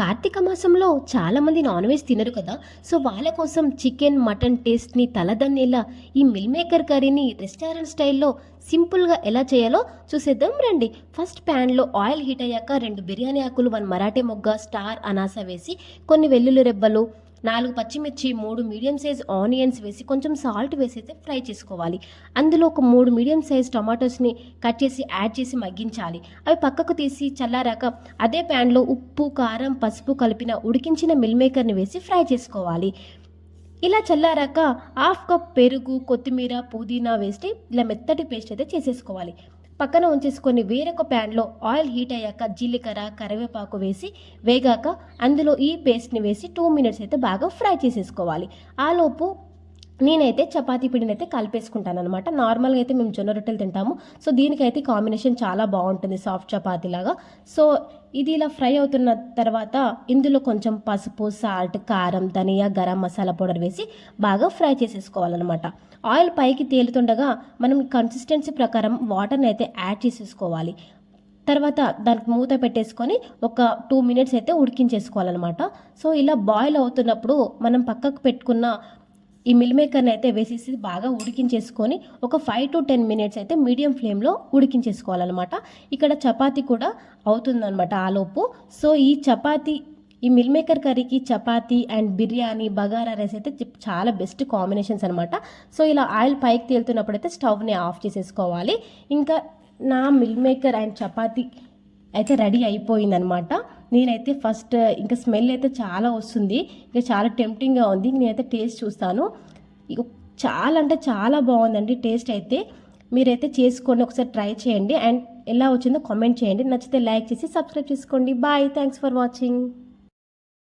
కార్తీక మాసంలో చాలామంది non veg తినరు కదా. సో వాళ్ళ కోసం చికెన్ మటన్ టేస్ట్ని తలదన్నేలా ఈ మిల్ మేకర్ కర్రీని రెస్టారెంట్ స్టైల్లో సింపుల్గా ఎలా చేయాలో చూసేద్దాం రండి. ఫస్ట్ ప్యాన్లో ఆయిల్ హీట్ అయ్యాక రెండు బిర్యానీ ఆకులు వన్ మరాఠీ మొగ్గ స్టార్ అనాస వేసి కొన్ని వెల్లుల్లి రెబ్బలు నాలుగు పచ్చిమిర్చి మూడు మీడియం సైజ్ ఆనియన్స్ వేసి కొంచెం సాల్ట్ వేసి అయితే ఫ్రై చేసుకోవాలి. అందులో ఒక మూడు మీడియం సైజ్ టొమాటోస్ని కట్ చేసి యాడ్ చేసి మగ్గించాలి. అవి పక్కకు తీసి చల్లారాక అదే ప్యాన్లో ఉప్పు కారం పసుపు కలిపిన ఉడికించిన మిల్ మేకర్ని వేసి ఫ్రై చేసుకోవాలి. ఇలా చల్లారాక హాఫ్ కప్ పెరుగు కొత్తిమీర పుదీనా వేసి ఇలా మెత్తటి పేస్ట్ అయితే చేసేసుకోవాలి. పక్కన ఉంచేసుకొని వేరొక ప్యాన్లో ఆయిల్ హీట్ అయ్యాక జీలకర్ర కరివేపాకు వేసి వేగాక అందులో ఈ పేస్ట్ని వేసి టూ మినిట్స్ అయితే బాగా ఫ్రై చేసేసుకోవాలి. ఆలోపు నేనైతే చపాతీ పిండిని అయితే కలిపేసుకుంటాను అనమాట నార్మల్గా అయితే మేము జొన్న రొట్టెలు తింటాము. సో దీనికైతే కాంబినేషన్ చాలా బాగుంటుంది సాఫ్ట్ చపాతీ లాగా. సో ఇది ఇలా ఫ్రై అవుతున్న తర్వాత ఇందులో కొంచెం పసుపు సాల్ట్ కారం ధనియా గరం మసాలా పౌడర్ వేసి బాగా ఫ్రై చేసేసుకోవాలన్నమాట. ఆయిల్ పైకి తేలుతుండగా మనం కన్సిస్టెన్సీ ప్రకారం వాటర్ని అయితే యాడ్ చేసేసుకోవాలి. తర్వాత దానికి మూత పెట్టేసుకొని ఒక టూ మినిట్స్ అయితే ఉడికించేసుకోవాలన్నమాట. సో ఇలా బాయిల్ అవుతున్నప్పుడు మనం పక్కకు పెట్టుకున్న ఈ మిల్ మేకర్ని అయితే వేసేసి బాగా ఉడికించేసుకొని ఒక ఫైవ్ టు టెన్ మినిట్స్ అయితే మీడియం ఫ్లేమ్లో ఉడికించేసుకోవాలన్నమాట. ఇక్కడ చపాతీ కూడా అవుతుందన్నమాట ఆలోపు సో ఈ చపాతీ ఈ మిల్ మేకర్ కర్రీకి చపాతీ అండ్ బిర్యానీ బగారా రైస్ అయితే చాలా బెస్ట్ కాంబినేషన్స్ అనమాట సో ఇలా ఆయిల్ పైకి తేలుతున్నప్పుడు అయితే స్టవ్ని ఆఫ్ చేసేసుకోవాలి. ఇంకా నా మిల్ మేకర్ అండ్ చపాతీ అయితే రెడీ అయిపోయిందనమాట. నేనైతే ఫస్ట్ ఇంకా స్మెల్ అయితే చాలా వస్తుంది. ఇంకా చాలా టెంప్టింగ్గా ఉంది. నేనైతే టేస్ట్ చూస్తాను. ఇక చాలా అంటే చాలా బాగుందండి టేస్ట్ అయితే. మీరైతే చేసుకోండి ఒకసారి ట్రై చేయండి. అండ్ ఎలా వచ్చిందో కామెంట్ చేయండి. నచ్చితే లైక్ చేసి సబ్స్క్రైబ్ చేసుకోండి. బాయ్. Thanks for watching.